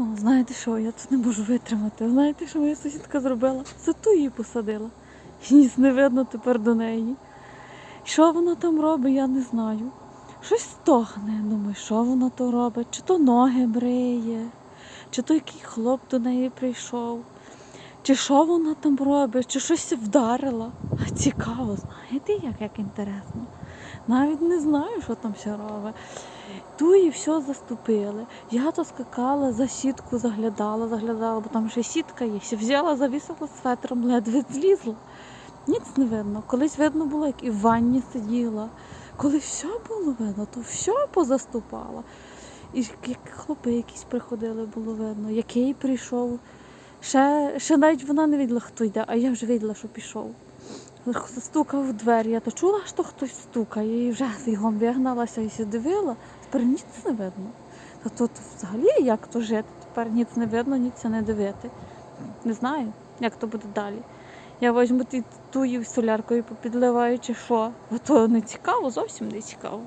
О, знаєте що, я тут не можу витримати. Знаєте, що моя сусідка зробила? Зато її посадила. І ніс не видно тепер до неї. Що вона там робить, я не знаю. Щось стогне. Думаю, що вона то робить? Чи то ноги бриє, чи то який хлоп до неї прийшов, чи що вона там робить, чи щось вдарила. А цікаво, знаєте, як, як інтересно. Навіть не знаю, що там все робить. Ту і все заступили. Я то скакала за сітку, заглядала, заглядала, бо там ще сітка є. Ще взяла, завісила светром, ледве злізла. Ніц не видно. Колись видно було, як і в ванні сиділа. Коли все було видно, то все позаступала. І як хлопи якісь приходили, було видно, який прийшов. Ще, ще навіть вона не виділа, хто йде, а я вже виділа, що пішов. Застукав в двері, я то чула, що хтось стукає, і вже бігом вигналася і дивила. Тепер ніц не видно. Та тут взагалі як то жити? Тепер ніц не видно, ніц не дивити. Не знаю, як то буде далі. Я візьму ту соляркою попідливаю чи що. Бо то не цікаво, зовсім не цікаво.